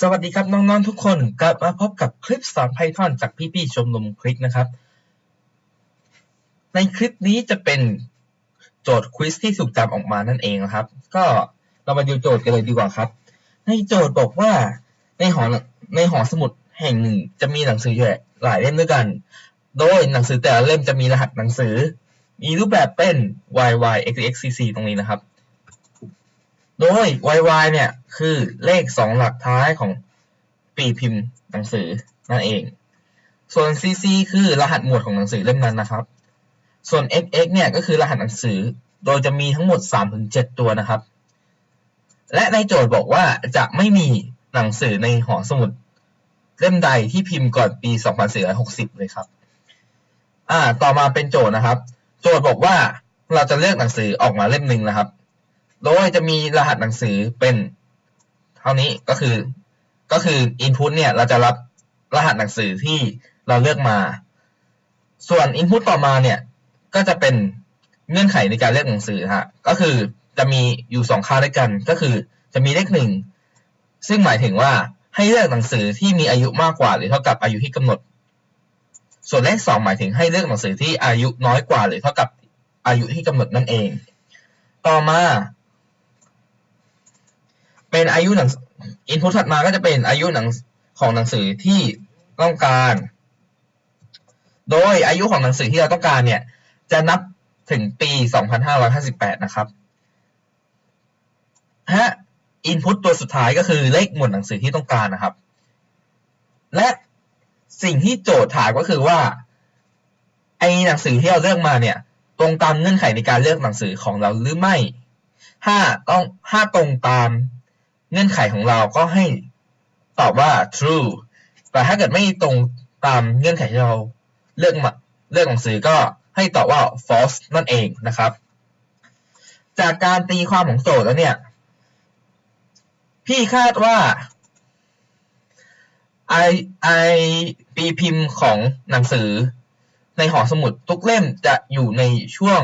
สวัสดีครับน้องๆทุกคนกลับมาพบกับคลิปสอน Python จากพี่ๆชมรมคลิกนะครับ ในคลิปนี้จะเป็นโจทย์ควิสที่ถูกจำออกมานั่นเองนะครับ ก็เรามาดูโจทย์กันเลยดีกว่าครับ ในโจทย์บอกว่าในหอในหอสมุดแห่งหนึ่ง จะมีหนังสืออยู่หลายเล่มด้วยกัน โดยหนังสือแต่ละเล่มจะมีรหัสหนังสือ มีรูปแบบเป็น YYXXCC ตรงนี้นะครับ โดย YY เนี่ย คือเลขสองหลักท้ายของปีพิมพ์หนังสือนั่นเอง ส่วน CC คือรหัสหมวดของหนังสือเล่มนั้นนะครับ ส่วน XX เนี่ยก็คือรหัสหนังสือ โดยจะมีทั้งหมด 3-7 ตัวนะครับ และในโจทย์บอกว่าจะไม่มีหนังสือในหอสมุดเล่มใดที่พิมพ์ก่อนปี 2460 เลยครับ อ่า ต่อมาเป็นโจทย์นะครับ โจทย์บอกว่าเราจะเลือกหนังสือออกมาเล่มหนึ่งนะครับ โดยจะมีรหัสหนังสือเป็นเท่านี้ก็คือ ก็คือ input เนี่ยเราจะรับรหัสหนังสือที่เราเลือกมา ส่วน input ต่อมาเนี่ยก็จะเป็นเงื่อนไขในการเลือกหนังสือฮะก็คือจะมีอยู่สองค่าด้วยกัน ก็คือจะมีเลขหนึ่งซึ่งหมายถึงว่าให้เลือกหนังสือที่มีอายุมากกว่า หรือเท่ากับอายุที่กำหนด ส่วนเลขสองหมายถึงให้เลือกหนังสือที่อายุน้อยกว่า หรือเท่ากับอายุที่กำหนดนั่นเอง ต่อมา เป็นอายุหนังอินพุตถัดมาก็จะเป็นอายุหนังของหนังสือที่ต้องการ โดยอายุของหนังสือที่เราต้องการเนี่ย จะนับถึงปี 2558 นะครับฮะอินพุตตัวสุดท้ายก็คือเลขหมวดหนังสือที่ต้องการนะครับ และสิ่งที่โจทย์ถามก็คือว่าไอ้หนังสือที่เราเลือกมาเนี่ย ตรงตามเงื่อนไขในการเลือกหนังสือของเราหรือไม่ ถ้าต้องถ้าตรงตาม เงื่อนไขของเราก็ให้ตอบว่า true แต่ถ้าเกิดไม่ตรงตามเงื่อนไขที่เราเลือกมาเลือกหนังสือก็ให้ตอบว่า false นั่นเองนะครับ จากการตีความของโจทย์แล้วเนี่ย พี่คาดว่าไอไอปีพิมพ์ของหนังสือ ในหอสมุดทุกเล่มจะอยู่ในช่วง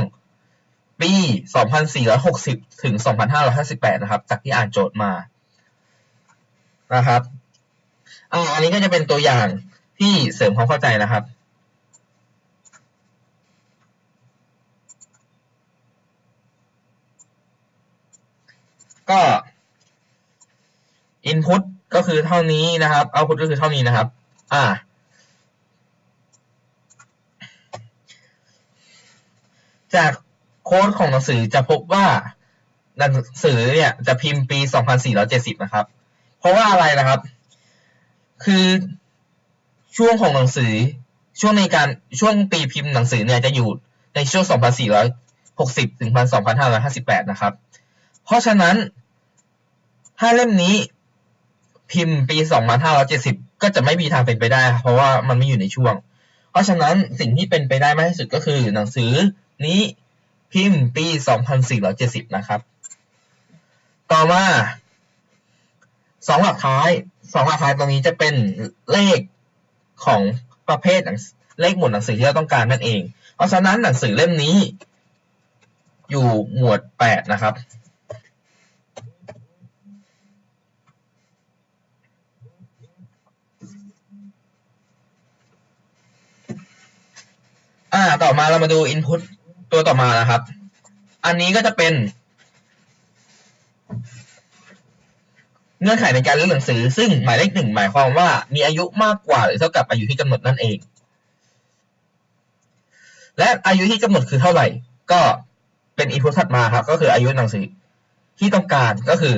ปี 2460 ถึง 2558 นะครับ จากที่อ่านโจทย์มา นะครับอ่าอันนี้ก็จะเป็นตัวอย่างที่เสริมความเข้าใจนะครับก็ input ก็คือเท่านี้นะครับ output ก็คือเท่านี้นะครับ อ่า จากโค้ดของหนังสือจะพบว่าหนังสือเนี่ยจะพิมพ์ปี 2470 นะครับ เพราะว่าอะไรนะครับ คือช่วงของหนังสือ ช่วงในการช่วงปีพิมพ์หนังสือเนี่ยจะอยู่ในช่วง 2460 ถึง 2558 นะครับ เพราะฉะนั้น ถ้าเล่มนี้พิมพ์ปี 2570 ก็จะไม่มีทางเป็นไปได้ เพราะว่ามันไม่อยู่ในช่วง เพราะฉะนั้นสิ่งที่เป็นไปได้มากที่สุดก็คือหนังสือนี้พิมพ์ปี 2470 นะครับ ต่อมา สองหลักท้ายสองหลักท้ายตรงนี้จะเป็นเลขของประเภทหนังเลขหมวดหนังสือที่เราต้องการนั่นเอง เพราะฉะนั้นหนังสือเล่มนี้ อยู่หมวด8นะครับอ่าต่อมาเรามาดู input ตัวต่อมานะครับ อันนี้ก็จะเป็น เงื่อนไขในการเลือกหนังสือ ซึ่งหมายเลขหนึ่งหมายความว่ามีอายุมากกว่าหรือเท่ากับอายุที่กำหนดนั่นเอง และอายุที่กำหนดคือเท่าไหร่ ก็เป็นอินพุตถัดมาครับ ก็คืออายุหนังสือที่ต้องการก็คือ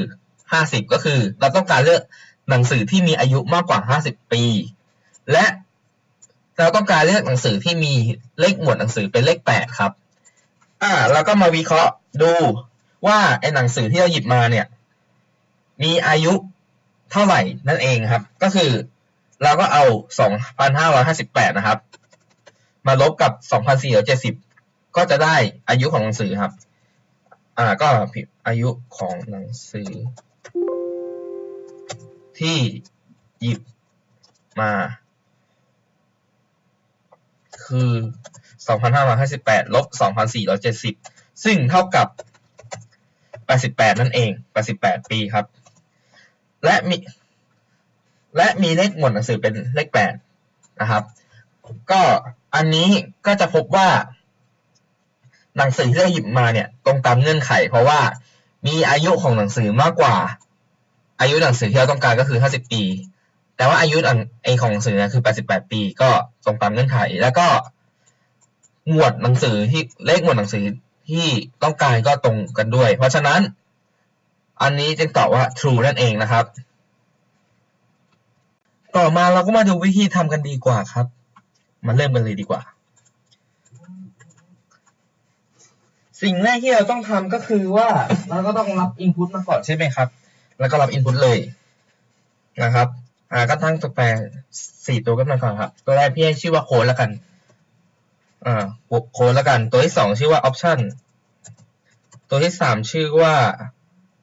ห้าสิบก็คือ เราต้องการเลือกหนังสือที่มีอายุมากกว่าห้าสิบปี และเราต้องการเลือกหนังสือที่มีเลขหมวดหนังสือเป็นเลขแปดครับ อ่าแล้วก็มาวิเคราะห์ดูว่าไอ้หนังสือที่เราหยิบมาเนี่ย มีอายุเท่าไหร่นั่นเองครับ ก็คือเราก็เอา 2,558 นะครับ มาลบกับ 2,470 ก็จะได้อายุของหนังสือครับ อ่าก็อายุของหนังสือ ที่หยิบมา คือ 2,558ลบ2,470 ซึ่งเท่ากับ 88 นั่นเอง 88 ปีครับ และมี และมีเลขหมวดหนังสือเป็นเลขแปดนะครับ ก็อันนี้ก็จะพบว่า หนังสือที่เราหยิบมาเนี่ย ตรงตามเงื่อนไข เพราะว่ามีอายุของหนังสือมากกว่า อายุหนังสือที่เราต้องการก็คือ50ปี แต่ว่าอายุอันไอของหนังสือเนี่ยคือ88ปี ก็ตรงตามเงื่อนไข แล้วก็หมวดหนังสือที่เลขหมวดหนังสือที่ต้องการก็ตรงกันด้วย เพราะฉะนั้น อันนี้จึงตอบว่า true นั่นเองนะครับ ต่อมาเราก็มาดูวิธีทำกันดีกว่าครับ มาเริ่มกันเลยดีกว่า สิ่งแรกที่เราต้องทำก็คือว่าเราก็ต้องรับ input มาก่อนใช่ไหมครับ แล้วก็รับ input เลยนะครับอ่าก็ตั้งตัวแปรสี่ตัวขึ้นมาก่อนครับ ตัวแรกพี่ให้ชื่อว่าโค้ดแล้วกันอ่าโค้ดแล้วกัน ตัวที่สองชื่อว่า option ตัวที่สามชื่อว่า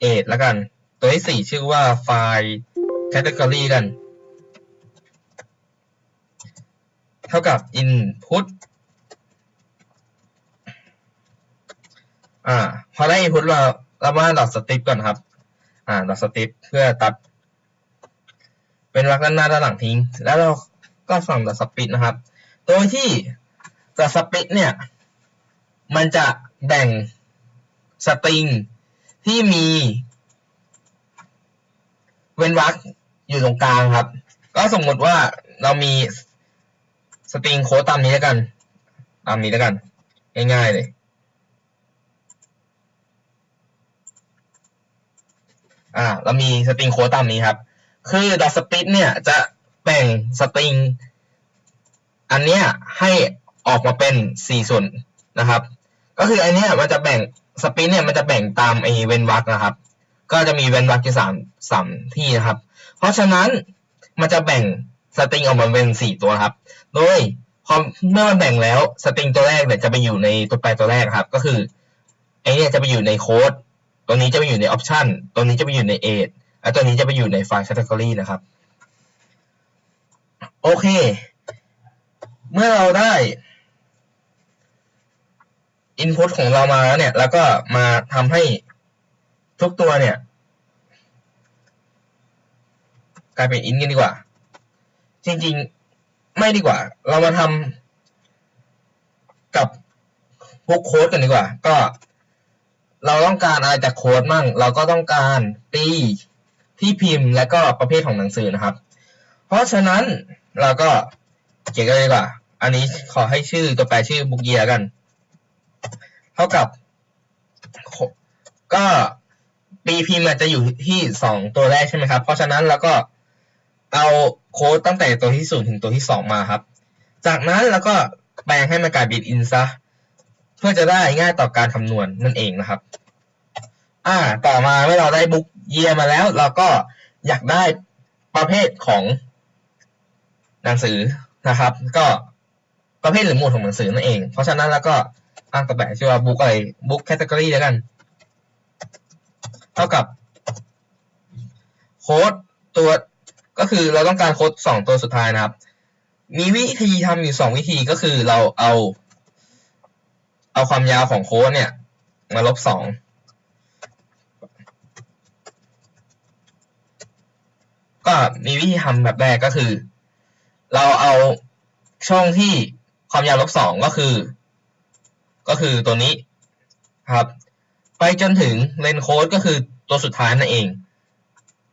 age แล้วกัน ตัวที่สี่ชื่อว่า file category กัน เท่ากับ input อ่า พอได้ input เราเรามา dot strip ก่อนครับ อ่า dot strip เพื่อตัด เป็นรรคด้านหน้าด้านหลังทิ้ง แล้วเราก็สั่ง dot split นะครับโดยที่ dot split เนี่ย มันจะแบ่งสตริง ที่มี เว้นวรรคอยู่ตรงกลางครับ ก็สมมติว่าเรามีสตริงโค้ดตามนี้แล้วกัน ตามนี้แล้วกัน ง่ายๆเลย อ่า เรามีสตริงโค้ดตามนี้ครับ คือดอทสปิทเนี่ยจะแบ่งสตริงอันเนี้ยให้ออกมาเป็นสี่ส่วนนะครับ ก็คืออันเนี้ยมันจะแบ่ง สปิทเนี่ยมันจะแบ่งตามไอเว้นวรรคนะครับ ก็จะมีเว้นวรรคอยู่สามสามที่นะครับ เพราะฉะนั้นมันจะแบ่งสตริงออกมาเป็นสี่ตัวครับ โดยพอเมื่อมันแบ่งแล้วสตริงตัวแรกเนี่ยจะไปอยู่ในตัวแปรตัวแรกครับ ก็คือไอเนี่ยจะไปอยู่ในโค้ดตัวนี้จะไปอยู่ในออปชันตัวนี้จะไปอยู่ในเอทและตัวนี้จะไปอยู่ในไฟล์ category นะครับ โอเค เมื่อเราได้ input ของเรามาแล้วเนี่ย แล้วก็มาทำให้ทุกตัวเนี่ย กลายเป็น int กันดีกว่า จริงๆไม่ดีกว่า เรามาทำกับพวกโค้ดกันดีกว่า ก็เราต้องการอะไรจากโค้ดมั่ง เราก็ต้องการตีที่พิมพ์และก็ประเภทของหนังสือนะครับ เพราะฉะนั้นเราก็เขียนกันเลยดีกว่า อันนี้ขอให้ชื่อตัวแปรชื่อบุกเยียกัน เท่ากับก็ปีพิมพ์จะอยู่ที่สองตัวแรกใช่ไหมครับ เพราะฉะนั้นเราก็เอาโค้ดตั้งแต่ตัวที่ศูนย์ถึงตัวที่สองมาครับ จากนั้นเราก็แปลงให้มันกลายเป็นอินซะเพื่อจะได้ง่ายต่อการคำนวณนั่นเองนะครับ อ่า ต่อมาเมื่อเราได้บุ๊กเยียมาแล้ว เราก็อยากได้ประเภทของหนังสือนะครับ ก็ประเภทหรือหมวดของหนังสือนั่นเอง เพราะฉะนั้นแล้วก็ ตั้งตัวแบบชื่อว่าบุ๊กอะไรบุ๊กแคตตากรีแล้วกัน เท่ากับโค้ดตัวก็คือเราต้องการโค้ดสองตัวสุดท้ายนะครับ มีวิธีทำอยู่สองวิธีก็คือเราเอา เอาความยาวของโค้ดเนี่ย มาลบสองก็มีวิธีทำแบบแรกก็คือ เราเอาช่องที่ความยาวลบสองก็คือ ก็คือตัวนี้ครับ ไปจนถึงเลนโค้ดก็คือตัวสุดท้ายนั่นเอง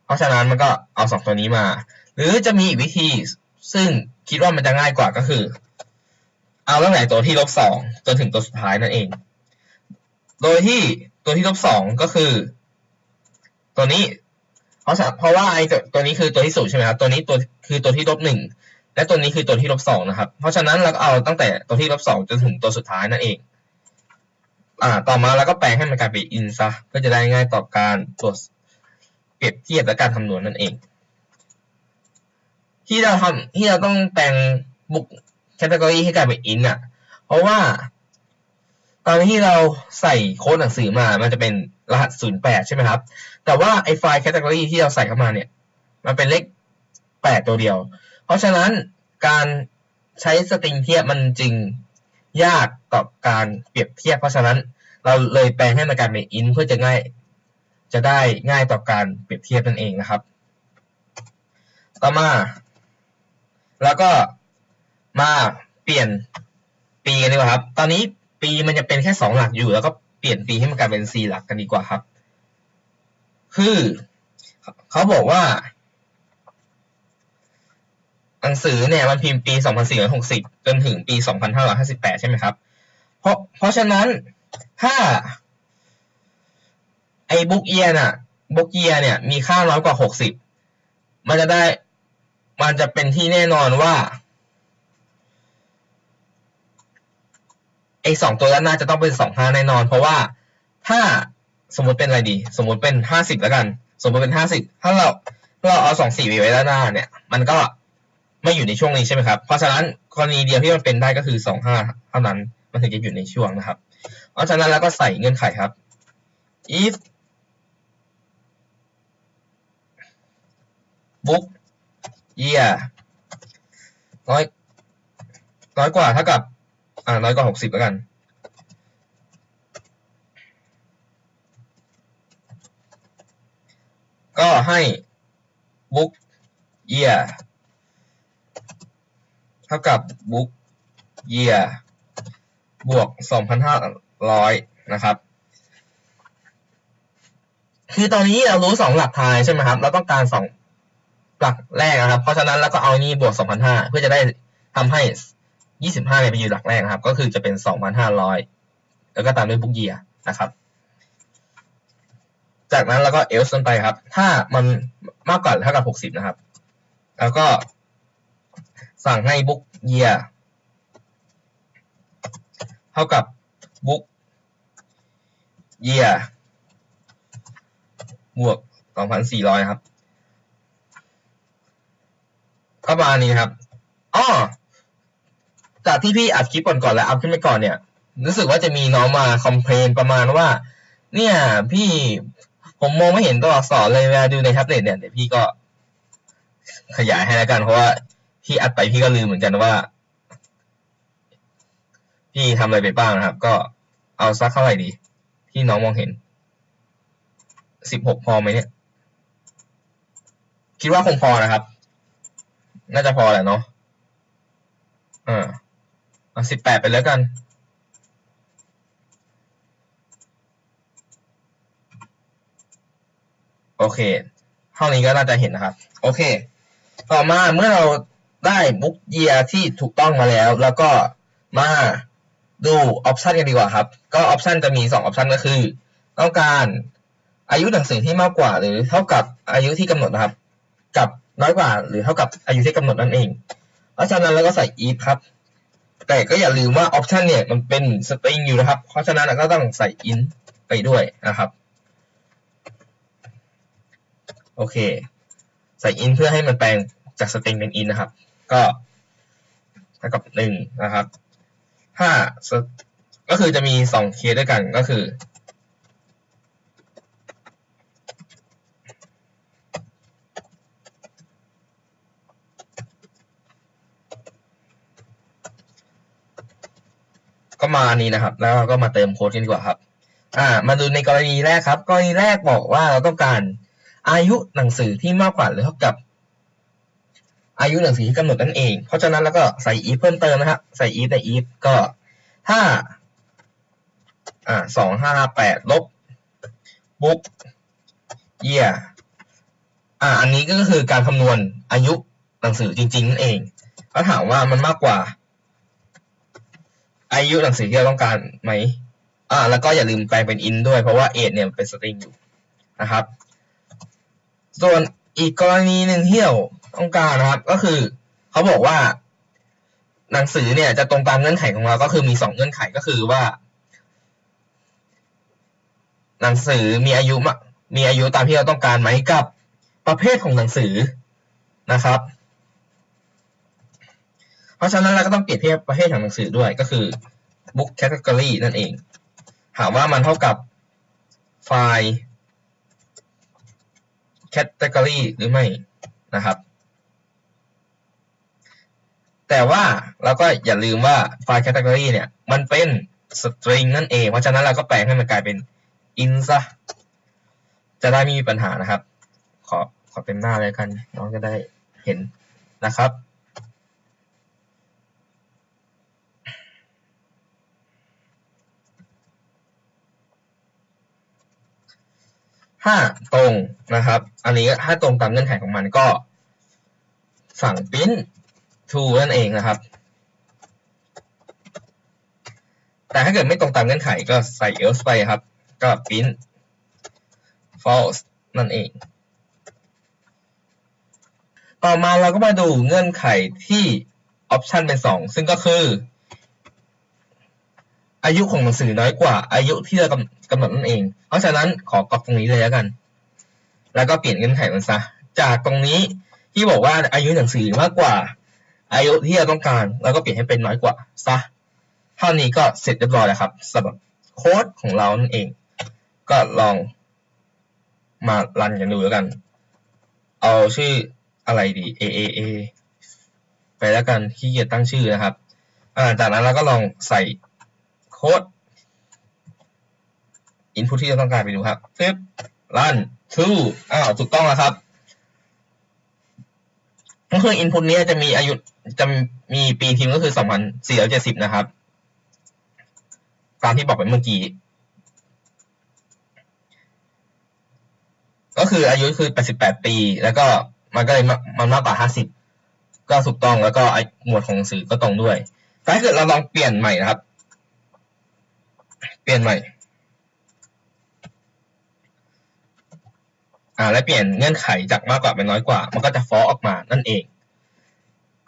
เพราะฉะนั้นมันก็เอาสองตัวนี้มา หรือจะมีอีกวิธีซึ่งคิดว่ามันจะง่ายกว่าก็คือ เอาตั้งแต่ตัวที่ลบสองจนถึงตัวสุดท้ายนั่นเอง โดยที่ตัวที่ลบสองก็คือ ตัวนี้ เพราะเพราะว่าไอ้ตัวนี้คือตัวที่ศูนย์ใช่ไหมครับตัวนี้ตัวคือตัวที่ลบหนึ่งและตัวนี้คือตัวที่ลบสองนะครับ เพราะฉะนั้นเราก็เอาตั้งแต่ตัวที่ลบสองจนถึงตัวสุดท้ายนั่นเอง อ่าต่อมาเราก็แปลงให้มันกลายเป็นอินซะเพื่อจะได้ง่ายต่อการตรวจเปรียบเทียบและการคำนวณนั่นเอง ที่เราทำที่เราต้องแปลงบุกแคตตากรีให้กลายเป็นอินอะ เพราะว่า ตอนที่เราใส่โค้ดหนังสือมามันจะเป็นรหัส 08 ใช่ไหมครับ แต่ว่าไอไฟล์แคตตากรีที่เราใส่เข้ามาเนี่ย มันเป็นเลข 8 ตัวเดียว เพราะฉะนั้นการใช้สตริงเทียบมันจึง ยากต่อการเปรียบเทียบ เพราะฉะนั้นเราเลยแปลงให้มันกลายเป็นอินเพื่อจะง่าย จะได้ง่ายต่อการเปรียบเทียบนั่นเองนะครับ ต่อมา แล้วก็มาเปลี่ยนปีกันดีกว่าครับ ตอนนี้ปีมันจะเป็นแค่สองหลักอยู่ แล้วก็เปลี่ยนปีให้มันกลายเป็นสี่หลักกันดีกว่าครับ คือเขาบอกว่า หนังสือเนี่ยมันพิมพ์ปี 2460 จนถึงปี 2558 ใช่ไหมครับ เพราะเพราะฉะนั้นถ้า ไอ้บุ๊กเอียน่ะบุ๊กเอียเนี่ย มีค่าน้อยกว่า 60 มันจะได้ มันจะเป็นที่แน่นอนว่าไอ้สองตัวด้านหน้าจะต้องเป็นสองห้าแน่นอน เพราะว่าถ้าสมมติเป็นอะไรดี สมมติเป็นห้าสิบแล้วกัน สมมติเป็นห้าสิบถ้าเราเราเอาสองสี่ไว้ด้านหน้าเนี่ย มันก็ ไม่อยู่ในช่วงนี้ใช่ไหมครับ เพราะฉะนั้นกรณีเดียวที่มันเป็นได้ก็คือสองห้าเท่านั้น มันถึงจะอยู่ในช่วงนะครับ เพราะฉะนั้นแล้วก็ใส่เงื่อนไขครับ if book year น้อยน้อยกว่าเท่ากับ อ่า น้อยกว่าหกสิบแล้วกันก็ให้ book year เท่ากับ book year บวกสองพันห้าร้อยนะครับ คือตอนนี้เรารู้สองหลักทายใช่ไหมครับ เราต้องการสองหลักแรกนะครับ เพราะฉะนั้นแล้วก็เอานี่บวกสองพันห้าเพื่อจะได้ทำให้ยี่สิบห้าเนี่ยไปอยู่หลักแรกนะครับ ก็คือจะเป็นสองพันห้าร้อยแล้วก็ตามด้วยบุ๊กเยียนะครับ จากนั้นเราก็เอลส์ลงไปครับ ถ้ามันมากกว่าเท่ากับหกสิบนะครับ แล้วก็ สั่งให้บุ๊กเยียเท่ากับบุ๊กเยียบวกสองพันสี่ร้อยครับ ก็ประมาณนี้ครับอ๋อจากที่พี่อัดคลิปก่อนก่อนแล้วอัพขึ้นไปก่อนเนี่ย รู้สึกว่าจะมีน้องมาคอมเพลนประมาณว่า เนี่ย พี่ผมมองไม่เห็นตัวอักษรเลยเวลาดูในแท็บเล็ตเนี่ยเดี๋ยวพี่ก็ขยายให้แล้วกันเพราะว่า พี่อัดไปพี่ก็ลืมเหมือนกันว่า พี่ทำอะไรไปบ้างนะครับ ก็เอาสักเท่าไหร่ดี ที่น้องมองเห็นสิบหกพอไหมเนี่ย คิดว่าคงพอนะครับ น่าจะพอแหละเนาะเอ่าเอาสิบแปดไปแล้วกันโอเค เท่านี้ก็น่าจะเห็นนะครับ โอเค ต่อมาเมื่อเรา ได้บุ๊กเยียที่ถูกต้องมาแล้ว แล้วก็มาดูออปชันกันดีกว่าครับ ก็ออปชันจะมีสองออปชันก็คือ ต้องการอายุหนังสือที่มากกว่า หรือเท่ากับอายุที่กำหนดนะครับ กับน้อยกว่า หรือเท่ากับอายุที่กำหนดนั่นเองเพราะฉะนั้นเราก็ใส่ if ครับ แต่ก็อย่าลืมว่าออปชันเนี่ยมันเป็นสตริงอยู่นะครับ เพราะฉะนั้นเราก็ต้องใส่ in ไปด้วยนะครับ โอเค ใส่ in เพื่อให้มันแปลงจากสตริงเป็น in นะครับ ก็เท่ากับหนึ่งนะครับถ้าก็คือจะมีสองเคสด้วยกันก็คือก็มานี้นะครับ แล้วก็มาเติมโค้ดกันดีกว่าครับ อ่า มาดูในกรณีแรกครับ กรณีแรกบอกว่าเราต้องการอายุหนังสือที่มากกว่าหรือเท่ากับ อายุหนังสือที่กำหนดนั่นเอง เพราะฉะนั้นแล้วก็ใส่ if เพิ่มเติมนะครับใส่ if ใน if ก็ถ้าอ่าสองห้าแปดลบ book year อ่า อันนี้ก็คือการคำนวณอายุหนังสือจริงๆนั่นเองเขาถามว่ามันมากกว่า อายุหนังสือที่เราต้องการไหมอ่า แล้วก็อย่าลืมแปลงเป็น in ด้วยเพราะว่า age เนี่ยเป็น string อยู่นะครับ ส่วนอีกกรณีหนึ่งที่เรา ต้องการนะครับ ก็คือเขาบอกว่า หนังสือเนี่ย จะตรงตามเงื่อนไขของเรา ก็คือมีสองเงื่อนไขก็คือว่า หนังสือมีอายุมีอายุตามที่เราต้องการไหมกับประเภทของหนังสือนะครับ เพราะฉะนั้นเราก็ต้องเปรียบเทียบประเภทของหนังสือด้วยก็คือ book category นั่นเองถามว่ามันเท่ากับไฟล์ category หรือไม่นะครับ แต่ว่าเราก็อย่าลืมว่าไฟล์ category เนี่ย มันเป็น string นั่นเอง เพราะฉะนั้นเราก็แปลงให้มันกลายเป็น int ซะจะได้ไม่มีปัญหานะครับ ขอขอเต็มหน้าเลยกัน น้องจะได้เห็นนะครับ ถ้าตรงนะครับ อันนี้ถ้าตรงตามเงื่อนไขของมันก็สั่ง print to นั่ นเองนะครับ แต่ถ้าเกิดไม่ตรงตามเงื่อนไขก็ใส่ else ไปครับ ก็ print false นั่นเอง ต่อมาเราก็มาดูเงื่อนไขที่ option เป็นสองซึ่งก็คือ อายุของหนังสือน้อยกว่า อายุที่เรากำหนดนั่นเอง เพราะฉะนั้นขอกรอกตรงนี้เลยแล้วกัน แล้วก็เปลี่ยนเงื่อนไขมันซะ จากตรงนี้ที่บอกว่าอายุหนังสือมากกว่า อายุที่เราต้องการ แล้วก็เปลี่ยนให้เป็นน้อยกว่าซะเท่านี้ก็เสร็จเรียบร้อยแล้วครับสำหรับโค้ดของเรานั่นเอง ก็ลองมารันกันดูแล้วกัน เอาชื่ออะไรดี A A A ไปแล้วกันที่จะตั้งชื่อนะครับาจากนั้นเราก็ลองใส่โค้ด input ที่เราต้องการไปดูครับปึ๊บ run to อ้าว ถูกต้องแล้วครับก็คือ input นี้จะมีอายุ จะมีปีพิมพ์ก็คือ 2470 นะครับ ตามที่บอกไปเมื่อกี้ ก็คืออายุคือ 88 ปี แล้วก็มันก็เลยมันมากกว่า 50 ก็ถูกต้องแล้วก็หมวดของสื่อก็ตรงด้วยแต่ถ้าเกิดเราลองเปลี่ยนใหม่นะครับ เปลี่ยนใหม่ อ่า และเปลี่ยนเงื่อนไขจากมากกว่าเป็นน้อยกว่า มันก็จะฟ้อออกมานั่นเอง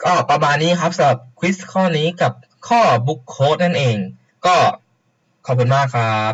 ก็ประมาณนี้ครับสำหรับควิสข้อนี้กับข้อบุ๊กโค้ดนั่นเอง ก็ขอบคุณมากครับ